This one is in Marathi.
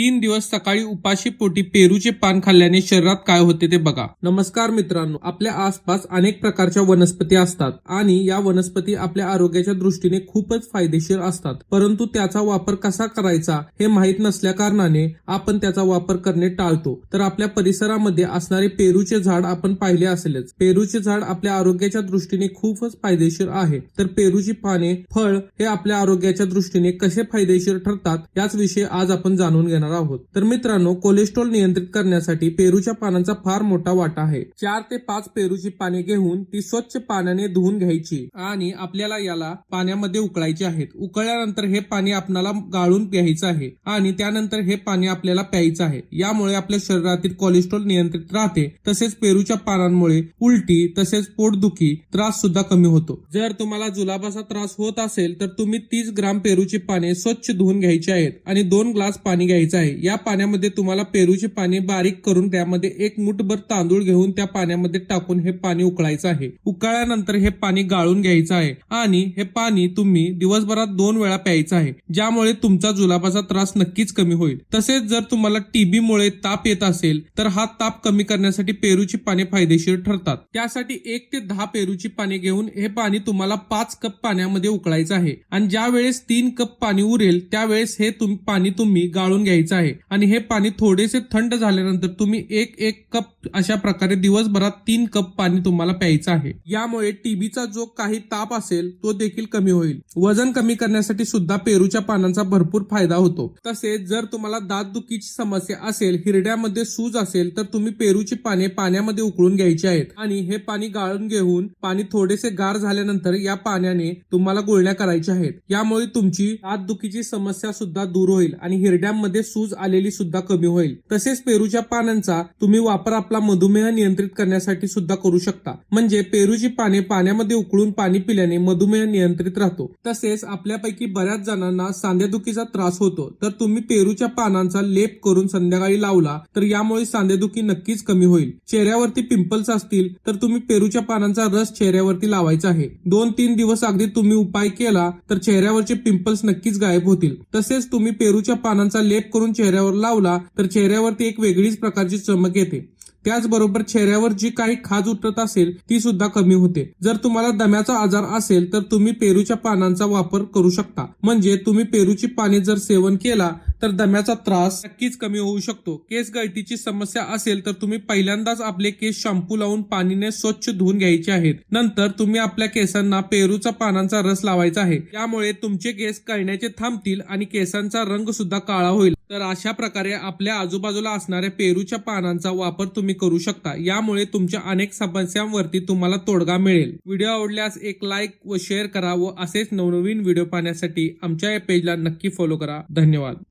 तीन दिवस सकाळी उपाशी पोटी पेरूचे पान खाल्ल्याने शरीरात काय होते ते बघा. नमस्कार मित्रांनो आपल्या आसपास अनेक प्रकारच्या वनस्पती असतात आणि या वनस्पती आपल्या आरोग्याच्या दृष्टीने खूपच फायदेशीर असतात. परंतु त्याचा वापर कसा करायचा हे माहीत नसल्या कारणाने आपण त्याचा वापर करणे टाळतो. तर आपल्या परिसरामध्ये असणारे पेरूचे झाड आपण पाहिले असेलच. पेरूचे झाड आपल्या आरोग्याच्या दृष्टीने खूपच फायदेशीर आहे. तर पेरूची पाने फळ हे आपल्या आरोग्याच्या दृष्टीने कसे फायदेशीर ठरतात याच विषयी आज आपण जाणून घेणार आहोत. तर मित्रांनो कोलेस्ट्रॉल नियंत्रित करण्यासाठी पेरूच्या पानांचा फार मोठा वाटा आहे. चार ते पाच पेरूची पाने घेऊन ती स्वच्छ पाण्याने धुवून घ्यायची आणि आपल्याला याला पाण्यामध्ये उकळायचे आहेत. उकळल्यानंतर हे पाणी आपल्याला गाळून प्यायचं आहे आणि त्यानंतर हे पाणी आपल्याला प्यायचं आहे. यामुळे आपल्या शरीरातील कोलेस्ट्रॉल नियंत्रित राहते. तसेच पेरूच्या पानांमुळे उलटी तसेच पोटदुखी त्रास सुद्धा कमी होतो. जर तुम्हाला जुलाबाचा त्रास होत असेल तर तुम्ही तीस ग्राम पेरूची पाने स्वच्छ धुवून घ्यायची आहेत आणि दोन ग्लास पाणी घ्यायचं आहे. या पाण्यामध्ये तुम्हाला पेरूची पाने बारीक करून त्यामध्ये एक मुठभर तांदूळ घेऊन त्या पाण्यामध्ये टाकून हे पाणी उकळायचं आहे. उकळल्यानंतर हे पाणी गाळून घ्यायचं आहे आणि हे पाणी तुम्ही दिवसभरात दोन वेळा प्यायचं आहे. ज्यामुळे तुमचा जुलाबाचा त्रास नक्कीच कमी होईल. तसेच जर तुम्हाला टीबी मुळे ताप येत असेल तर हा ताप कमी करण्यासाठी पेरूची पाने फायदेशीर ठरतात. त्यासाठी एक ते दहा पेरूची पाने घेऊन हे पाणी तुम्हाला पाच कप पाण्यामध्ये उकळायचं आहे. आणि ज्या वेळेस तीन कप पाणी उरेल त्यावेळेस हे तुम पाणी तुम्ही गाळून घ्यायचं आहे. आणि हे पाणी थोडेसे थंड झाल्यानंतर तुम्ही एक एक कप अशा प्रकारे दिवसभरात तीन कप पाणी तुम्हाला प्यायचं आहे. यामुळे टीबीचा जो काही ताप असेल तो देखील कमी होईल. वजन कमी करण्यासाठी सुद्धा पेरूच्या पानांचा भरपूर फायदा होतो. तसेच जर तुम्हाला दातदुखीची समस्या असेल हिरड्यामध्ये सूज असेल तर तुम्ही पेरूची पाने पाण्यामध्ये उकळून घ्यायची आहेत. आणि हे पाणी गाळून घेऊन पाणी थोडेसे गार झाल्यानंतर या पाण्याने तुम्हाला गुळण्या करायच्या आहेत. यामुळे तुमची दातदुखीची समस्या सुद्धा दूर होईल आणि हिरड्यांमध्ये सूज आलेली सुद्धा कमी होईल. तसेच पेरूच्या पानांचा तुम्ही वापर आपला मधुमेह नियंत्रित करण्यासाठी सुद्धा करू शकता. म्हणजे पेरूची पाने पाण्यामध्ये उकळून पाणी पिल्याने मधुमेह नियंत्रित राहतो. तसेच आपल्यापैकी बऱ्याच जणांना सांधेदुखीचा त्रास होतो. तर तुम्ही पेरूच्या पानांचा लेप करून संध्याकाळी लावला तर यामुळे सांधेदुखी नक्कीच कमी होईल. चेहऱ्यावरती पिंपल्स असतील तर तुम्ही पेरूच्या पानांचा रस चेहऱ्यावरती लावायचा आहे. दोन तीन दिवस अगदी तुम्ही उपाय केला तर चेहऱ्यावरचे पिंपल्स नक्कीच गायब होतील. तसेच तुम्ही पेरूच्या पानांचा लेप करून चेहऱ्यावर लावला तर चेहऱ्यावरती एक वेगळीच प्रकारची चमक येते. त्याचबरोबर चेहऱ्यावर जी काही खाज उतरत असेल ती सुद्धा कमी होते. जर तुम्हाला दम्याचा आजार असेल तर तुम्ही पेरूच्या पानांचा वापर करू शकता. म्हणजे तुम्ही पेरूची पाने जर सेवन केला तर दम्याचा त्रास नक्कीच कमी होऊ शकतो. केस गळतीची समस्या असेल तर तुम्ही पहिल्यांदाच आपले केस शॅम्पू लावून पाणीने स्वच्छ धुवून घ्यायचे आहेत. नंतर तुम्ही आपल्या केसांना पेरूचा पानांचा रस लावायचा आहे. त्यामुळे तुमचे केस कळण्याचे थांबतील आणि केसांचा रंग सुद्धा काळा होईल. तर अशा प्रकारे आपल्या आजूबाजूला असणाऱ्या पेरूच्या पानांचा वापर तुम्ही तुम्ही करू शकता. यामुळे तुमच्या अनेक समस्यांवरती तुम्हाला तोडगा मिळेल. व्हिडिओ आवडल्यास एक लाईक व शेअर करा व असेच नवनवीन व्हिडिओ पाहण्यासाठी आमच्या या पेजला नक्की फॉलो करा. धन्यवाद.